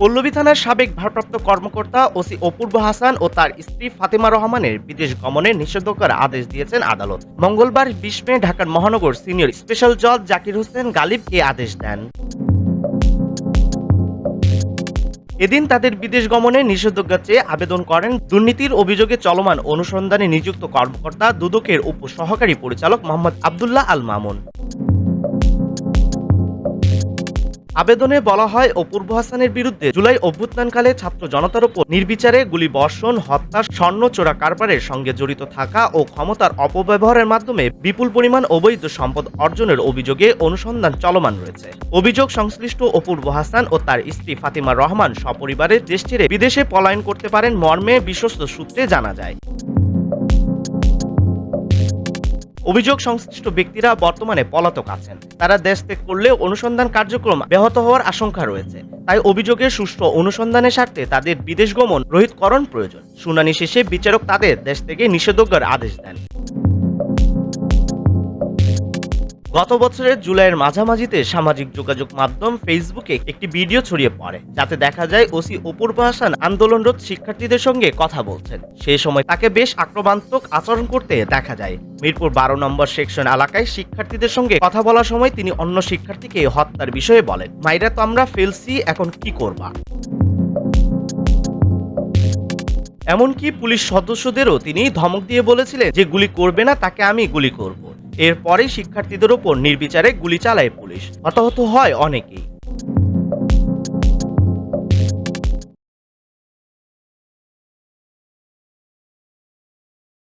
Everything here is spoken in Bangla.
পল্লবী থানার সাবেক ভারপ্রাপ্ত কর্মকর্তা ওসি অপূর্ব হাসান ও তার স্ত্রী ফাতেমা রহমানের বিদেশ গমনের নিষেধাজ্ঞার আদেশ দিয়েছেন আদালত। মঙ্গলবার বিশ মে ঢাকার মহানগর সিনিয়র স্পেশাল জজ জাকির হোসেন গালিব এ আদেশ দেন। এদিন তাদের বিদেশ গমনে নিষেধাজ্ঞা চেয়ে আবেদন করেন দুর্নীতির অভিযোগে চলমান অনুসন্ধানে নিযুক্ত কর্মকর্তা দুদকের উপ সহকারী পরিচালক মোহাম্মদ আবদুল্লাহ আল মামুন আবেদনে বলা হয়, অপূর্ব হাসানের বিরুদ্ধে জুলাই অভ্যুত্থানকালে ছাত্র জনতার উপর নির্বিচারে গুলি বর্ষণ হত্যা স্বর্ণ চোরা কারবারের সঙ্গে জড়িত থাকা ও ক্ষমতার অপব্যবহারের মাধ্যমে বিপুল পরিমাণ অবৈধ সম্পদ অর্জনের অভিযোগে অনুসন্ধান চলমান রয়েছে। অভিযোগ সংশ্লিষ্ট অপূর্ব হাসান ও তার স্ত্রী ফাতিমা রহমান সপরিবারে দেশ ছেড়ে বিদেশে পলায়ন করতে পারেন মর্মে, বিশ্বস্ত সূত্রে জানা যায়। অভিযোগ সংশ্লিষ্ট ব্যক্তিরা বর্তমানে পলাতক আছেন। তারা দেশ ত্যাগ করলে অনুসন্ধান কার্যক্রম ব্যাহত হওয়ার আশঙ্কা রয়েছে। তাই অভিযোগের সুষ্ঠু অনুসন্ধানের স্বার্থে তাদের বিদেশ গমন, রোহিতকরণ প্রয়োজন। শুনানি শেষে বিচারক তাদের দেশ থেকে নিষেধাজ্ঞার আদেশ দেন। গত বছরের জুলাইয়ের মাঝামাঝিতে সামাজিক যোগাযোগ মাধ্যম ফেসবুকে একটি ভিডিও ছড়িয়ে পড়ে, যাতে দেখা যায় ওসি অপূর্ব হাসান আন্দোলনরত শিক্ষার্থীদের সঙ্গে কথা বলছেন। সে সময় তাকে বেশ আক্রমণাত্মক আচরণ করতে দেখা যায়। মিরপুর বারো নম্বর সেকশন এলাকায় শিক্ষার্থীদের সঙ্গে কথা বলার সময় তিনি অন্য শিক্ষার্থীকে হত্যার বিষয়ে বলেন, মাইরা তো আমরা ফেলছি, এখন কি করবা? এমনকি পুলিশ সদস্যদেরও তিনি ধমক দিয়ে বলেছিলেন যে, গুলি করবে না, তাকে আমি গুলি করব। এরপরেই শিক্ষার্থীদের ওপর নির্বিচারে গুলি চালায় পুলিশ। হতাহত হয় অনেকেই।